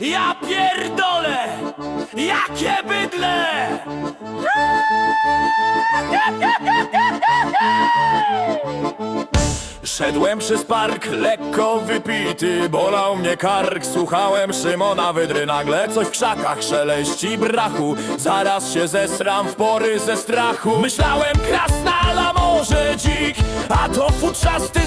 Ja pierdolę! Jakie bydle! Szedłem przez park, lekko wypity Bolał mnie kark, słuchałem Szymona Wydry Nagle coś w krzakach szeleści brachu Zaraz się zesram w pory ze strachu Myślałem krasnala może dzik A to futrzasty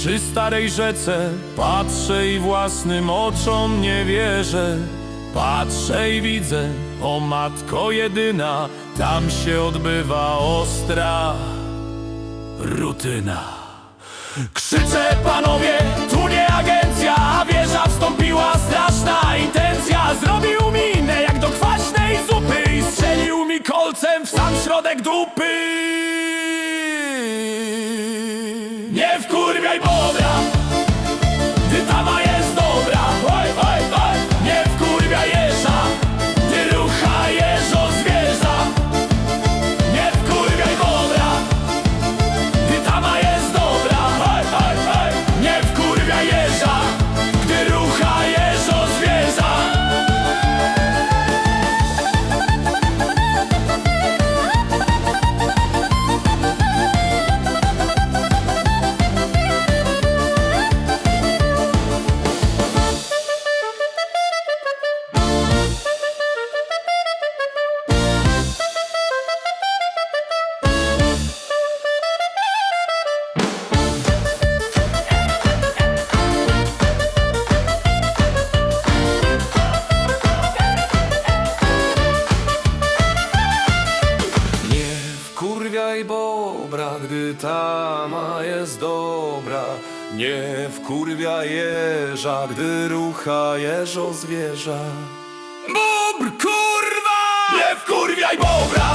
przy starej rzece Patrzę i własnym oczom nie wierzę. Patrzę i widzę, o matko jedyna Tam się odbywa ostra rutyna. Krzyczę panowie, tu nie agencja A wieża wstąpiła straszna intencja. Zrobił minę jak do kwaśnej zupy I strzelił mi kolcem w sam środek dupy Nie wkurwiaj gdy tama jest dobra. Nie wkurwiaj jeża, gdy rucha jeżo zwierza. Bobr kurwa! Nie wkurwiaj bobra